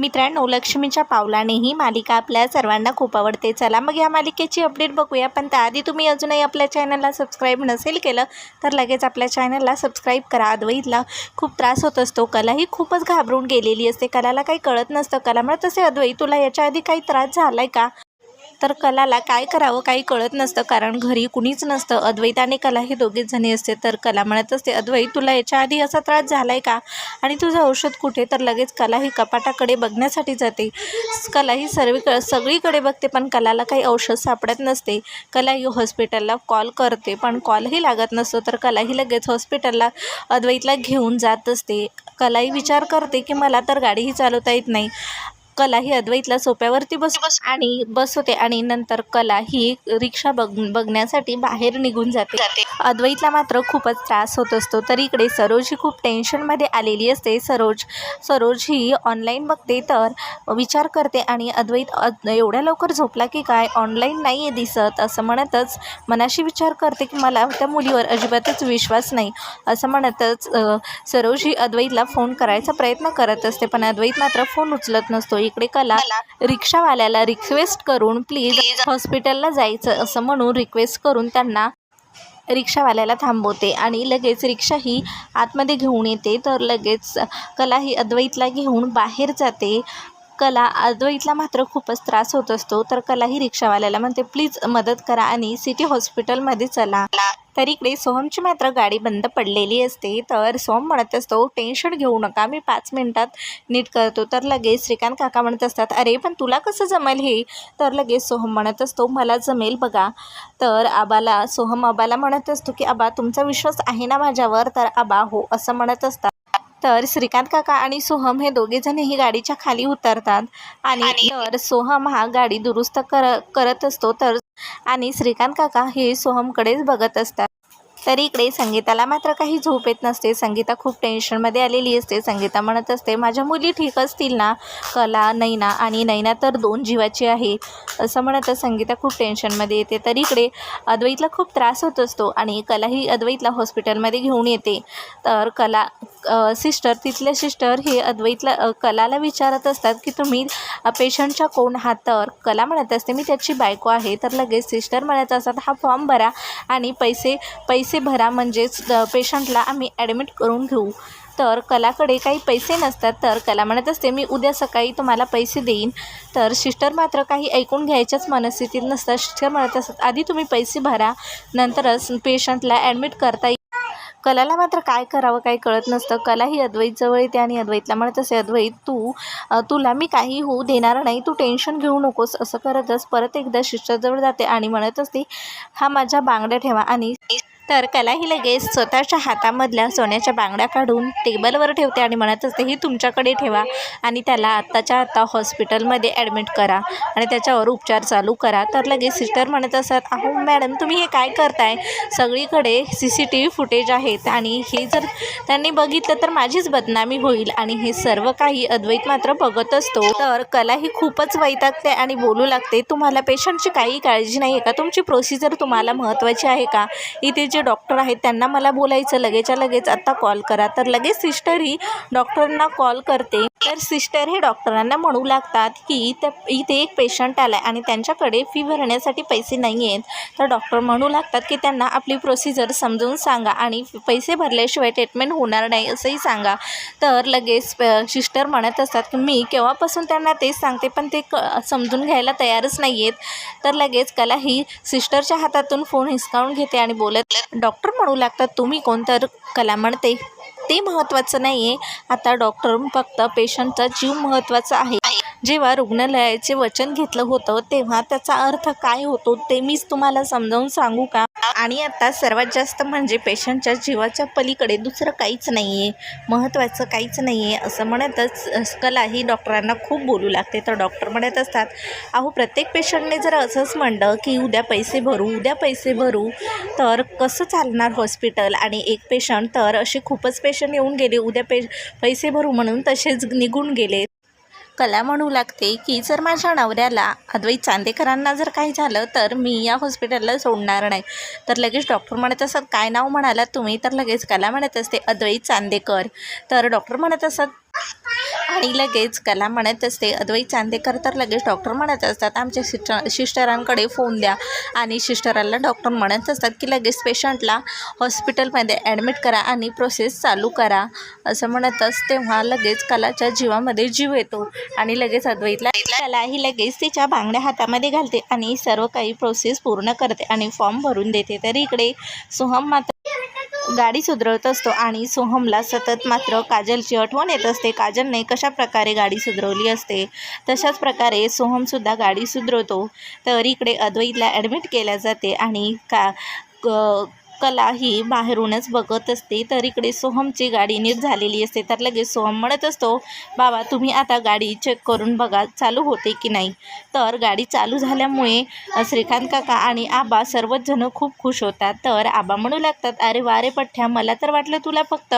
मित्रांनो लक्ष्मीच्या पावलाने ही मालिका आपल्या सर्वांना खूप आवडते. चला मग या मालिकेची अपडेट बघूया. पण त्याआधी तुम्ही अजूनही आपल्या चॅनलला सबस्क्राईब नसेल केलं तर लगेच आपल्या चॅनलला सबस्क्राईब करा. अद्वैतला खूप त्रास होत असतो. कला ही खूपच घाबरून गेलेली असते. कलाला काही कळत नसतं. कला म्हणत असे अद्वैत तुला याच्या आधी काही त्रास झाला आहे का? तर कलाला काय करावं काही कळत नसतं कारण घरी कुणीच नसतं. अद्वैत आणि कला हे दोघेच जणी असते. तर कला म्हणत असते अद्वैत तुला याच्या आधी असा त्रास झाला आहे का? आणि तुझं औषध कुठे? तर लगेच कला ही कपाटाकडे बघण्यासाठी जाते. कला ही सर्व सगळीकडे बघते पण कलाला काही औषध सापडत नसते. कला ही हॉस्पिटलला कॉल करते पण कॉलही लागत नसतो. तर कला ही लगेच हॉस्पिटलला अद्वैतला घेऊन जात असते. कलाही विचार करते की मला तर गाडीही चालवता येत नाही. कला ही अद्वैतला सोप्यावरती बस आणि बसवते आणि नंतर कला ही रिक्षा बघ बघण्यासाठी बाहेर निघून जाते. अद्वैतला मात्र खूपच त्रास होत असतो. तर इकडे सरोज ही खूप टेन्शनमध्ये आलेली असते. सरोज सरोज ही ऑनलाईन बघते तर विचार करते आणि अद्वैत अद- एवढ्या लवकर झोपला की काय? ऑनलाईन नाही आहे दिसत. असं म्हणतच मनाशी विचार करते की मला त्या मुलीवर अजिबातच विश्वास नाही. असं म्हणतच सरोज ही अद्वैतला फोन करायचा प्रयत्न करत असते. पण अद्वैत मात्र फोन उचलत नसतो. इकडे कला रिक्षावाल्याला रिक्वेस्ट करून प्लीज हॉस्पिटलला जायचं असं म्हणून रिक्वेस्ट करून त्यांना रिक्षावाल्याला थांबवते. आणि लगेच रिक्षा ही आतमध्ये घेऊन येते. तर लगेच कला ही अद्वैतला घेऊन बाहेर जाते. कला अद्वैतला मात्र खूपच त्रास होत असतो. तर कला ही रिक्षावाल्याला म्हणते प्लीज मदत करा आणि सिटी हॉस्पिटलमध्ये चला. तर इकडे सोहमची मात्र गाडी बंद पडलेली असते. तर सोहम म्हणत असतो टेन्शन घेऊ नका मी पाच मिनिटात नीट करतो. तर लगेच श्रीकांत काका म्हणत असतात अरे पण तुला कसं जमेल हे? तर लगेच सोहम म्हणत असतो मला जमेल बघा. तर आबाला सोहम आबाला म्हणत असतो की आबा तुमचा विश्वास आहे ना माझ्यावर? तर आबा हो असं म्हणत असतात. तर श्रीकांत काका आणि सोहम हे दोघेजण ही गाडीच्या खाली उतरतात आणि तर सोहम हा गाडी दुरुस्त कर करत असतो. तर आणि श्रीकांत काका हे सोहमकडेच बघत असतात. तर इकडे संगीताला मात्र काही झोप येत नसते. संगीता खूप टेन्शनमध्ये आलेली असते. संगीता म्हणत असते माझ्या मुली ठीक असतील ना? कला नैना आणि नैना तर दोन जीवाची आहे. असं म्हणत संगीता खूप टेन्शनमध्ये येते. तर इकडे अद्वैतला खूप त्रास होत असतो आणि कलाही अद्वैतला हॉस्पिटलमध्ये घेऊन येते. तर कला सिस्टर तिथल्या सिस्टर हे अद्वैतला कलाला विचारत असतात की तुम्ही पेशंटच्या कोण आहात? तर कला म्हणत असते मी त्याची बायको आहे. तर लगेच सिस्टर म्हणत असतात हा फॉर्म भरा आणि पैसे पैसे भरा म्हणजेच पेशंटला आम्ही ॲडमिट करून घेऊ. तर कलाकडे काही पैसे नसतात तर कला म्हणत असते मी उद्या सकाळी तुम्हाला पैसे देईन. तर सिस्टर मात्र काही ऐकून घ्यायच्याच मनस्थितीत नसतात. सिस्टर म्हणत असतात आधी तुम्ही पैसे भरा नंतरच पेशंटला ॲडमिट करता येईल. कलाला मात्र काय करावं काही कळत नसतं. कला ही अद्वैतजवळ येते आणि अद्वैतला म्हणत असे अद्वैत तू तुला मी काही होऊ देणार नाही. तू टेन्शन घेऊ नकोस. असं करतच परत एकदा शिष्टाजवळ जाते आणि म्हणत असते हा माझ्या बांगड्या ठेवा. आणि तर कला ही लगेच स्वतःच्या हातामधल्या सोन्याच्या बांगड्या काढून टेबलवर ठेवते आणि म्हणत असते ही तुमच्याकडे ठेवा आणि त्याला आत्ताच्या आत्ता हॉस्पिटलमध्ये ॲडमिट करा आणि त्याच्यावर उपचार चालू करा. तर लगेच सिस्टर म्हणत असत अहो मॅडम तुम्ही हे काय करताय? सगळीकडे C C T V footage आहेत आणि हे जर त्यांनी बघितलं तर माझीच बदनामी होईल आणि हे सर्व काही अद्वैत मात्र बघत असतो. तर कला ही खूपच वैतागते आणि बोलू लागते तुम्हाला पेशंटची काही काळजी नाही आहे का? तुमची प्रोसिजर तुम्हाला महत्त्वाची आहे का? इथे जे डॉक्टर आहेत त्यांना मला बोलायचं लगेचच्या लगेच आत्ता कॉल करा. तर लगेच सिस्टर ही डॉक्टरांना कॉल करते. तर सिस्टर हे डॉक्टरांना म्हणू लागतात की त्या इथे एक पेशंट आला आहे आणि त्यांच्याकडे फी भरण्यासाठी पैसे नाही आहेत. तर डॉक्टर म्हणू लागतात की त्यांना आपली प्रोसिजर समजून सांगा आणि पैसे भरल्याशिवाय ट्रीटमेंट होणार नाही असंही सांगा. तर लगेच सिस्टर म्हणत असतात की मी केव्हापासून त्यांना तेच सांगते पण ते क समजून घ्यायला तयारच नाही आहेत तर लगेच कला ही सिस्टरच्या हातातून फोन हिसकावून घेते आणि बोलत डॉक्टर म्हणू लागतात तुम्ही कोण तर कला म्हणते? ते महत्त्वाचं नाही आहे आता डॉक्टर फक्त पेशंटचा जीव महत्त्वाचा आहे. जेव्हा रुग्णालयाचे वचन घेतलं होतं तेव्हा त्याचा अर्थ काय होतो ते मीच तुम्हाला समजावून सांगू का? आणि आता सर्वात जास्त म्हणजे पेशंटच्या जीवाच्या पलीकडे दुसरं काहीच नाही आहे महत्त्वाचं काहीच नाही आहे असं म्हणतच कला ही डॉक्टरांना खूप बोलू लागते. तर डॉक्टर म्हणत असतात अहो प्रत्येक पेशंटने जर असंच म्हणलं की उद्या पैसे भरू उद्या पैसे भरू तर कसं चालणार हॉस्पिटल? आणि एक पेशंट तर असे खूपच पेशंट येऊन गेले उद्या पे पैसे भरू म्हणून तसेच निघून गेले. कला म्हणू लागते की जर माझ्या नवऱ्याला अद्वैत चांदेकरांना जर काही झालं तर मी या हॉस्पिटलला सोडणार नाही. तर लगेच डॉक्टर म्हणत असत काय नाव म्हणाला तुम्ही? तर लगेच कला म्हणत असते अद्वैत चांदेकर. तर डॉक्टर म्हणत असत आणि लगेच कला म्हणत असते अद्वैत चांदेकर तर लगेच डॉक्टर म्हणत असतात. आमच्या सिस्टर सिस्टरांकडे फोन द्या. आणि सिस्टरांना डॉक्टर म्हणत असतात की लगेच पेशंटला हॉस्पिटलमध्ये ॲडमिट करा आणि प्रोसेस चालू करा. असं म्हणतच तेव्हा लगेच कलाच्या जीवामध्ये जीव येतो आणि लगेच अद्वैतला कला ही लगेच तिच्या बांगड्या हातामध्ये घालते आणि सर्व काही प्रोसेस पूर्ण करते आणि फॉर्म भरून देते. तर इकडे सोहम मात्र गाडी सुधरवत असतो आणि सोहमला सतत मात्र काजलची आठवण येत असते. काजलने कशा प्रकारे गाडी सुधरवली असते तशाच प्रकारे सोहमसुद्धा गाडी सुधरवतो. तर इकडे अद्वैतला ॲडमिट केल्या जाते आणि का क कला ही बाहेरूनच बघत असते. तर इकडे सोहमची गाडी नीट झालेली असते. तर लगेच सोहम म्हणत असतो बाबा तुम्ही आता गाडी चेक करून बघा चालू होते की नाही? तर गाडी चालू झाल्यामुळे श्रीकांत काका आणि आबा सर्वच जण खूप खुश होतात. तर आबा म्हणू लागतात अरे वा रे पठ्ठ्या मला तर वाटलं तुला फक्त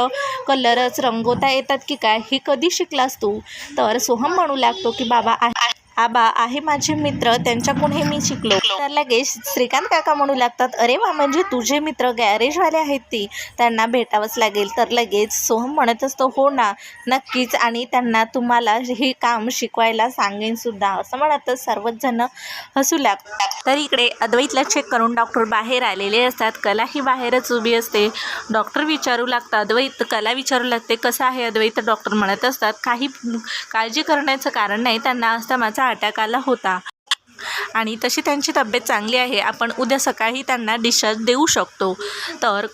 कलरच रंगवता येतात की काय? हे कधी शिकलास तू? तर सोहम म्हणू लागतो की बाबा आहे आबा आहे माझे मित्र त्यांच्याकडून हे मी शिकलो. तर लगेच श्रीकांत काका म्हणू लागतात अरे वा म्हणजे तुझे मित्र गॅरेजवाले आहेत ती. त्यांना भेटावंच लागेल. तर लगेच सोहम म्हणत असतो हो ना नक्कीच. आणि त्यांना तुम्हाला हे काम शिकवायला सांगेन सुद्धा. असं म्हणतच सर्वच जण हसू लागतात. तर इकडे अद्वैतला चेक करून डॉक्टर बाहेर आलेले असतात. कला ही बाहेरच उभी असते. डॉक्टर विचारू लागतात अद्वैत कला विचारू लागते. कसं आहे अद्वैत? डॉक्टर म्हणत असतात. काही काळजी करण्याचं कारण नाही. त्यांना असा अटॅक आला होता. आणि तशी त्यांची तब्येत चांगली आहे. आपण उद्या सकाळी त्यांना डिस्चार्ज देऊ शकतो. तर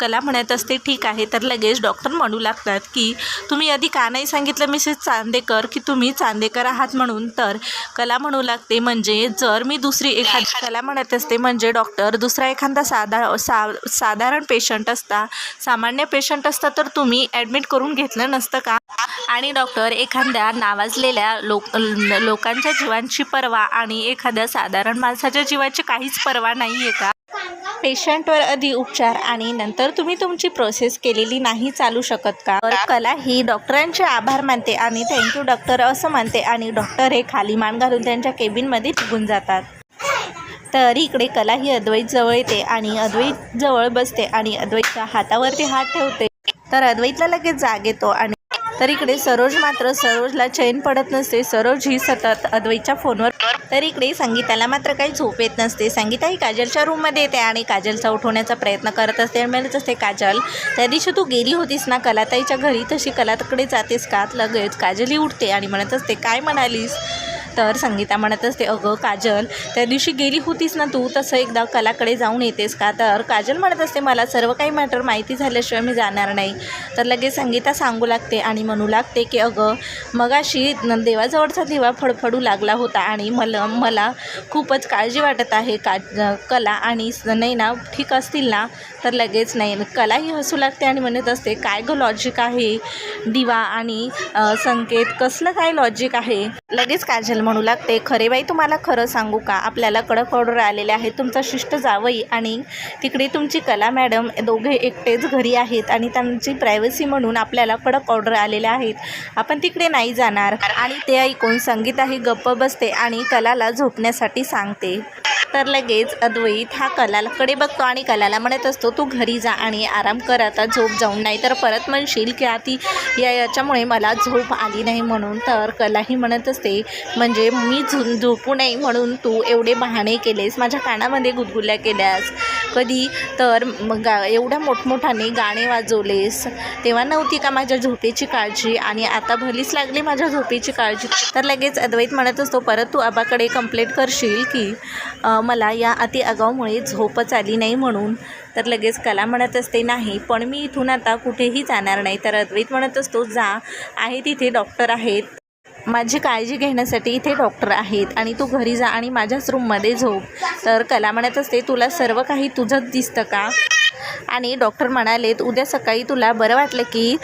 कला म्हणत असते ठीक आहे. तर लगेच डॉक्टर म्हणू लागतात की तुम्ही आधी का नाही सांगितलं मिसेस चांदेकर की तुम्ही चांदेकर आहात म्हणून? तर कला म्हणू लागते म्हणजे जर मी दुसरी एखादी कला म्हणत असते म्हणजे डॉक्टर दुसरा एखादा साधा सा साधारण पेशंट असता सामान्य पेशंट असता तर तुम्ही ॲडमिट करून घेतलं नसतं का? आणि डॉक्टर एखाद्या नावाजलेल्या लोक लोकांच्या जीवांची पर्वा आणि एखाद्या साधारण माणसाच्या जीवाची काहीच पर्वा नाही आहे का पेशंटवर आधी उपचार आणि नंतर तुम्ही तुमची प्रोसेस केलेली नाही चालू शकत का? तर कला ही डॉक्टरांचे आभार मानते आणि थँक्यू डॉक्टर असं मानते आणि डॉक्टर हे खाली मान घालून त्यांच्या केबिनमध्ये निघून जातात. तर इकडे कला ही अद्वैत जवळ येते आणि अद्वैत जवळ बसते आणि अद्वैतच्या हातावरती हात ठेवते. तर अद्वैतला लगेच जाग येतो आणि तर इकडे सरोज मात्र सरोजला चैन पडत नसते. सरोज ही सतत अद्वैतच्या फोनवर तर इकडे संगीताला मात्र काही झोप येत नसते. संगीता ही काजलच्या रूममध्ये येते आणि काजलचा उठवण्याचा प्रयत्न करत असते मिळत असते काजल त्या दिवशी तू गेली होतीस ना कलाताईच्या घरी? तशी कलाकडे जातेस का? लगेच काजलही उठते आणि म्हणत असते काय म्हणालीस? तर संगीता म्हणत असते अगं काजल त्या दिवशी गेली होतीस ना तू तसं एकदा कलाकडे जाऊन येतेस का? तर काजल म्हणत असते मला सर्व काही मॅटर माहिती झाल्याशिवाय मी जाणार नाही. तर लगेच संगीता सांगू लागते आणि म्हणू लागते की अगं मगाशी देवाजवळचा दिवा फडफडू लागला होता आणि मला मला खूपच काळजी वाटत आहे का कला आणि स- नाही ना ठीक असतील ना? तर लगेच नाही कलाही हसू लागते आणि म्हणत असते काय गं लॉजिक आहे? दिवा आणि संकेत कसलं काय लॉजिक आहे? लगेच काजल म्हणू लागते खरे बाई तुम्हाला खरं सांगू का? आपल्याला कडक ऑर्डर आलेले आहे तुमचा शिष्ट जावई आणि तिकडे तुमची कला मॅडम दोघे एकटेच घरी आहेत आणि त्यांची प्रायव्हसी म्हणून आपल्याला कडक ऑर्डर आलेल्या आहेत. आपण तिकडे नाही जाणार. आणि ते ऐकून संगीताही गप्प बसते आणि कलाला झोपण्यासाठी सांगते. तर लगेच अद्वैत हा कलाकडे बघतो आणि कलाला म्हणत असतो तू घरी जा आणि आराम कर आता झोप जाऊन नाही तर परत म्हणशील की आती या याच्यामुळे मला झोप आली नाही म्हणून. तर कलाही म्हणत असते म्हणजे मी झो झोपू नये म्हणून तू एवढे बहाणे केलेस माझ्या कानामध्ये गुदगुल्या केल्यास. कधी तर गा एवढ्या मोठमोठ्याने गाणे वाजवलेस. तेव्हा नव्हती का माझ्या झोपेची काळजी? आणि आता भलीच लागली माझ्या झोपेची काळजी. तर लगेच अद्वैत म्हणत असतो परत तू आबाकडे कंप्लेंट करशील की मला या अति आगाऊमुळे झोपच आली नाही म्हणून. तर लगेच कला म्हणत असते नाही पण मी इथून आता कुठेही जाणार नाही. तर अद्वैत म्हणत असतो जा आहे तिथे डॉक्टर आहेत. माझी काळजी घेण्यासाठी इथे डॉक्टर आहेत आणि तू घरी जा आणि माझ्याच रूममध्ये झोप. तर कला म्हणत असते तुला सर्व काही तुझंच दिसतं का? आणि डॉक्टर म्हणालेत उद्या सकाळी तुला बरं वाटलं की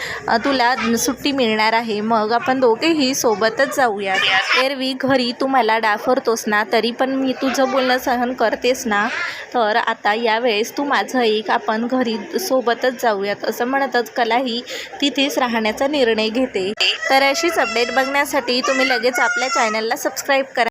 तुला सुट्टी मिळणार आहे. मग आपण दोघेही सोबतच जाऊया. एरवी घरी तू मला डाफरतोस ना तरी पण मी तुझं बोलणं सहन करतेस ना? तर आता यावेळेस तू माझं एक आपण घरी सोबतच जाऊयात असं म्हणतच कलाही तिथेच राहण्याचा निर्णय घेते. तर अशीच अपडेट बघण्यासाठी तुम्ही लगेच आपल्या चॅनलला सबस्क्राईब करा.